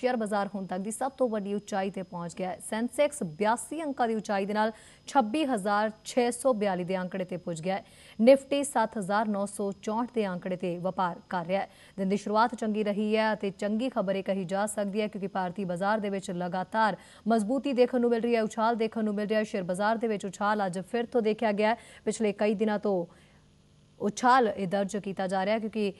Share ਬਾਜ਼ਾਰ ਹੁਣ ਤੱਕ ਦੀ ਸਭ ਤੋਂ ਵੱਡੀ ਉਚਾਈ ਤੇ ਪਹੁੰਚ ਗਿਆ ਹੈ। ਸੈਂਸੈਕਸ 82 ਅੰਕਾਂ ਦੀ ਉਚਾਈ ਦੇ ਨਾਲ 26642 ਦੇ ਅੰਕੜੇ ਤੇ ਪੁੱਜ ਗਿਆ ਹੈ। ਨਿਫਟੀ 7964 ਦੇ ਅੰਕੜੇ ਤੇ ਵਪਾਰ ਕਰ ਰਿਹਾ ਹੈ। ਦਿਨ ਦੀ ਸ਼ੁਰੂਆਤ ਚੰਗੀ ਰਹੀ ਹੈ ਅਤੇ ਚੰਗੀ ਖਬਰ ਇਹ ਕਹੀ ਜਾ ਸਕਦੀ ਹੈ ਕਿਉਂਕਿ ਭਾਰਤੀ ਬਾਜ਼ਾਰ ਦੇ ਵਿੱਚ ਲਗਾਤਾਰ ਮਜ਼ਬੂਤੀ ਦੇਖਣ ਨੂੰ ਮਿਲ ਰਹੀ ਹੈ, ਉਛਾਲ ਦੇਖਣ ਨੂੰ ਮਿਲ ਰਿਹਾ ਹੈ। ਸ਼ੇਅਰ ਬਾਜ਼ਾਰ ਦੇ ਵਿੱਚ ਉਛਾਲ ਅੱਜ ਫਿਰ ਤੋਂ ਦੇਖਿਆ ਗਿਆ ਪਿਛਲੇ ਕਈ ਦਿਨਾਂ ਤੋਂ ਉਛਾਲ ਇਹ ਦਰਜ ਕੀਤਾ ਜਾ ਰਿਹਾ ਕਿਉਂਕਿ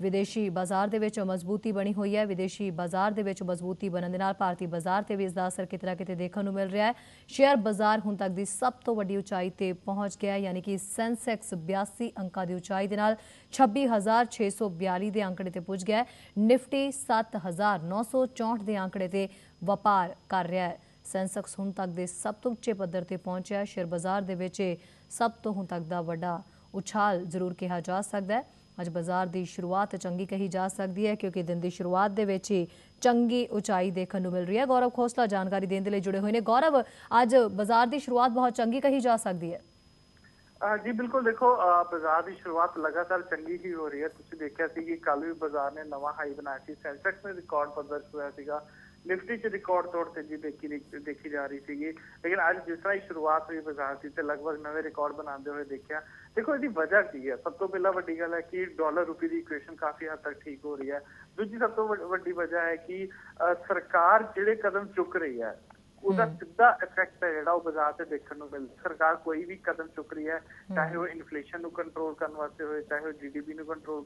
ਵਿਦੇਸ਼ੀ ਬਾਜ਼ਾਰ ਦੇ ਵਿੱਚ ਮਜ਼ਬੂਤੀ ਬਣੀ ਹੋਈ ਹੈ। ਵਿਦੇਸ਼ੀ ਬਾਜ਼ਾਰ ਦੇ ਵਿੱਚ ਮਜ਼ਬੂਤੀ ਬਣਨ ਦੇ ਨਾਲ ਭਾਰਤੀ ਬਾਜ਼ਾਰ ਤੇ ਵੀ ਇਸ ਦਾ ਅਸਰ ਕਿਤੇ ਨਾ ਕਿਤੇ ਦੇਖਣ ਨੂੰ ਮਿਲ ਰਿਹਾ ਹੈ। ਸ਼ੇਅਰ ਬਾਜ਼ਾਰ ਹੁਣ ਤੱਕ ਦੀ ਸਭ ਤੋਂ ਵੱਡੀ ਉਚਾਈ ਤੇ ਪਹੁੰਚ ਗਿਆ ਯਾਨੀ ਕਿ ਸੈਂਸੈਕਸ 82 ਅੰਕਾਂ ਦੀ ਉਚਾਈ ਦੇ ਨਾਲ 26642 ਦੇ ਅੰਕੜੇ ਤੇ ਪੁੱਜ ਗਿਆ ਹੈ। ਨਿਫਟੀ 7964 ਦੇ ਅੰਕੜੇ ਤੇ ਵਪਾਰ ਕਰ ਰਿਹਾ ਹੈ। ਸੈਂਸੈਕਸ ਹੁਣ ਤੱਕ ਦੇ ਸਭ ਤੋਂ ਉੱਚੇ ਪੱਧਰ ਤੇ ਪਹੁੰਚਿਆ ਸ਼ੇਅਰ ਬਾਜ਼ਾਰ ਦੇ ਵਿੱਚ ਇਹ ਸਭ ਤੋਂ ਹੁਣ ਤੱਕ ਦਾ ਵੱਡਾ ਉਛਾਲ ਜ਼ਰੂਰ ਕਿਹਾ ਜਾ ਸਕਦਾ ਹੈ। ਅੱਜ ਬਾਜ਼ਾਰ ਦੀ ਸ਼ੁਰੂਆਤ ਚੰਗੀ ਕਹੀ ਜਾ ਸਕਦੀ ਹੈ, ਕਿਉਂਕਿ ਦਿਨ ਦੀ ਸ਼ੁਰੂਆਤ ਦੇ ਵਿੱਚ ਹੀ ਚੰਗੀ ਉਚਾਈ ਦੇਖਣ ਨੂੰ ਮਿਲ ਰਹੀ ਹੈ। ਗੌਰਵ ਖੋਸਲਾ ਜਾਣਕਾਰੀ ਦੇਣ ਦੇ ਲਈ ਜੁੜੇ ਹੋਏ ਨੇ। ਗੌਰਵ, ਅੱਜ ਬਾਜ਼ਾਰ ਦੀ ਸ਼ੁਰੂਆਤ ਬਹੁਤ ਚੰਗੀ ਕਹੀ ਜਾ ਸਕਦੀ ਹੈ। ਜੀ ਬਿਲਕੁਲ ਦੇਖੋ ਬਾਜ਼ਾਰ ਦੀ ਸ਼ੁਰੂਆਤ ਲਗਾਤਾਰ ਚੰਗੀ ਹੀ ਹੋ ਰਹੀ ਹੈ। ਤੁਸੀਂ ਦੇਖਿਆ ਸੀ ਕਿ ਕੱਲ ਵੀ ਬਾਜ਼ਾਰ ਨੇ ਨਵਾਂ ਹਾਈ ਬਣਾਇਆ ਸੀ ਸੈਂਸੈਕਸ ਨੇ ਰਿਕਾਰਡ ਪ੍ਰਦਰਸ਼ਿਤ ਹੋਇਆ ਸੀਗਾ। ਨਿਫਟੀ 'ਚ ਰਿਕਾਰਡ ਤੋੜ ਤੇਜ਼ੀ ਦੇਖੀ ਦੇਖੀ ਜਾ ਰਹੀ ਸੀਗੀ ਲੇਕਿਨ ਅੱਜ ਜਿਸ ਤਰ੍ਹਾਂ ਹੀ ਸ਼ੁਰੂਆਤ ਹੋਈ ਬਾਜ਼ਾਰ ਦੀ ਤੇ ਲਗਭਗ ਨਵੇਂ ਰਿਕਾਰਡ ਬਣਾਉਂਦੇ ਹੋਏ ਦੇਖਿਆ ਦੇਖੋ ਇਹਦੀ ਵਜ੍ਹਾ ਕੀ ਹੈ ਸਭ ਤੋਂ ਪਹਿਲਾਂ ਵੱਡੀ ਗੱਲ ਹੈ ਕਿ ਡਾਲਰ ਰੁਪਏ ਦੀ ਇਕੁਏਸ਼ਨ ਕਾਫੀ ਹੱਦ ਤੱਕ ਠੀਕ ਹੋ ਰਹੀ ਹੈ ਦੂਜੀ ਸਭ ਤੋਂ ਵੱਡੀ ਵਜ੍ਹਾ ਹੈ ਕਿ ਸਰਕਾਰ ਜਿਹੜੇ ਕਦਮ ਚੁੱਕ ਰਹੀ ਹੈ ਉਹਦਾ ਸਿੱਧਾ ਇਫੈਕਟ ਹੈ ਜਿਹੜਾ ਉਹ ਬਾਜ਼ਾਰ ਤੇ ਦੇਖਣ ਨੂੰ ਮਿਲਦਾ। ਸਰਕਾਰ ਕੋਈ ਵੀ ਕਦਮ ਚੁੱਕ ਰਹੀ ਹੈ ਚਾਹੇ ਉਹ ਇਨਫਲੇਸ਼ਨ ਨੂੰ ਕੰਟਰੋਲ ਕਰਨ ਵਾਸਤੇ ਹੋਏ ਚਾਹੇ ਉਹ ਜੀਡੀਪੀ ਨੂੰ ਕੰਟਰੋਲ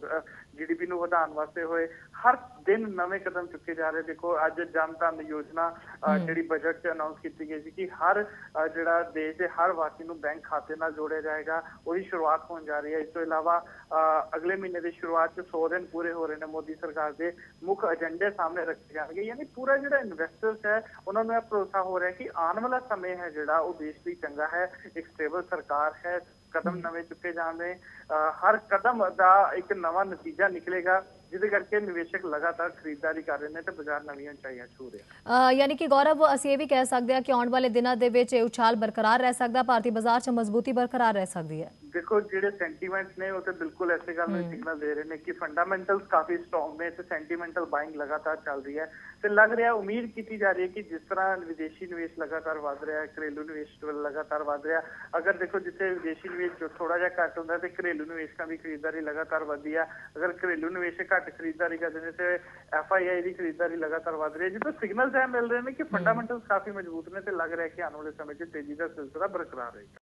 ਜੀਡੀਪੀ ਨੂੰ ਵਧਾਉਣ ਵਾਸਤੇ ਹੋਏ ਹਰ ਦਿਨ ਨਵੇਂ ਕਦਮ ਚੁੱਕੇ ਜਾ ਰਹੇ। ਦੇਖੋ ਅੱਜ ਜਨ ਧਨ ਯੋਜਨਾ ਜਿਹੜੀ ਬਜਟ 'ਚ ਅਨਾਉਂਸ ਕੀਤੀ ਗਈ ਸੀ ਕਿ ਹਰ ਜਿਹੜਾ ਦੇਸ਼ ਦੇ ਹਰ ਵਾਸੀ ਨੂੰ ਬੈਂਕ ਖਾਤੇ ਨਾਲ ਜੋੜਿਆ ਜਾਏਗਾ ਉਹਦੀ ਸ਼ੁਰੂਆਤ ਹੋਣ ਜਾ ਰਹੀ ਹੈ। ਇਸ ਤੋਂ ਇਲਾਵਾ ਅਗਲੇ ਮਹੀਨੇ ਦੀ ਸ਼ੁਰੂਆਤ 'ਚ 100 ਦਿਨ ਪੂਰੇ ਹੋ ਰਹੇ ਨੇ ਮੋਦੀ ਸਰਕਾਰ ਦੇ ਮੁੱਖ ਏਜੰਡੇ ਸਾਹਮਣੇ ਰੱਖੇ ਜਾਣਗੇ। ਯਾਨੀ ਪੂਰਾ ਜਿਹੜਾ ਇਨਵੈਸਟਰਸ ਹੈ ਉਹਨਾਂ ਨੂੰ ਇਹ ਭਰੋਸਾ ਹੋ ਰਿਹਾ ਕਿ ਆਉਣ ਵਾਲਾ ਸਮੇਂ ਹੈ ਜਿਹੜਾ ਉਹ ਦੇਸ਼ ਲਈ ਚੰਗਾ ਹੈ ਇੱਕ ਸਟੇਬਲ ਸਰਕਾਰ ਹੈ ਕਦਮ ਨਵੇਂ ਚੁੱਕੇ ਜਾਂਦੇ ਹਰ ਕਦਮ ਦਾ ਇੱਕ ਨਵਾਂ ਨਤੀਜਾ ਨਿਕਲੇਗਾ ਜਿਹਦੇ ਕਰਕੇ ਨਿਵੇਸ਼ਕ ਲਗਾਤਾਰ ਖਰੀਦਦਾਰੀ ਕਰ ਰਹੇ ਨੇ ਤੇ ਬਾਜ਼ਾਰ ਨਵੀਆਂ ਚਾਹੀਆਂ ਛੂ ਰਿਹਾ ਯਾਨੀ ਕਿ ਗੌਰਵ ਅਸੀਂ ਇਹ ਵੀ ਕਹਿ ਸਕਦੇ ਹਾਂ ਕਿ ਆਉਣ ਵਾਲੇ ਦਿਨਾਂ ਦੇ ਵਿੱਚ ਇਹ ਉਛਾਲ ਬਰਕਰਾਰ ਰਹਿ ਸਕਦਾ ਭਾਰਤੀ ਬਾਜ਼ਾਰ 'ਚ ਮਜ਼ਬੂਤੀ ਬਰਕਰਾਰ ਰਹਿ ਸਕਦੀ ਹੈ। ਦੇਖੋ ਜਿਹੜੇ ਸੈਂਟੀਮੈਂਟਸ ਨੇ ਉਹ ਤੇ ਬਿਲਕੁਲ ਐਸੇ ਗੱਲ ਨੂੰ ਸਿਗਨਲ ਦੇ ਰਹੇ ਨੇ ਕਿ ਫੰਡਾਮੈਂਟਲਸ ਕਾਫੀ ਸਟਰੋਂਗ ਨੇ ਤੇ ਸੈਂਟੀਮੈਂਟਲ ਬਾਇੰਗ ਲਗਾਤਾਰ ਚੱਲ ਰਹੀ ਹੈ। ਤੇ ਲੱਗ ਰਿਹਾ ਉਮੀਦ ਕੀਤੀ ਜਾ ਰਹੀ ਹੈ ਕਿ ਜਿਸ ਤਰ੍ਹਾਂ ਵਿਦੇਸ਼ੀ ਨਿਵੇਸ਼ ਲਗਾਤਾਰ ਵਧ ਰਿਹਾ ਹੈ ਘਰੇਲੂ ਨਿਵੇਸ਼ ਲਗਾਤਾਰ ਵਧ ਰਿਹਾ ਅਗਰ ਦੇਖੋ ਜਿੱਥੇ ਵਿਦੇਸ਼ੀ ਨਿਵੇਸ਼ ਥੋੜਾ ਜਿਹਾ ਘੱਟ ਹੁੰਦਾ ਤੇ ਘਰੇਲੂ ਨਿਵੇਸ਼ਕਾਂ ਦੀ ਖਰੀਦਦਾਰੀ ਲਗਾਤਾਰ ਵਧਦੀ ਹੈ। ਅਗਰ ਘਰੇਲੂ ਨਿਵੇਸ਼ਕ ਘੱਟ ਖਰੀਦਦਾਰੀ ਕਰਦੇ ਨੇ ਤੇ ਐਫਆਈਆਈ ਦੀ ਖਰੀਦਦਾਰੀ ਲਗਾਤਾਰ ਵਧ ਰਹੀ ਹੈ। ਜਿੱਥੇ ਸਿਗਨਲਸ ਹੈ ਮਿਲ ਰਹੇ ਨੇ ਕਿ ਫੰਡਾਮੈਂਟਲਸ ਕਾਫੀ ਮਜ਼ਬੂਤ ਨੇ ਤੇ ਲੱਗ ਰਿਹਾ ਕਿ ਆਉਣ ਵਾਲੇ ਸਮੇਂ 'ਚ ਤੇਜ਼ੀ ਦਾ ਸਿਲਸਿਲਾ ਬਰਕਰਾਰ ਰਹੇਗਾ।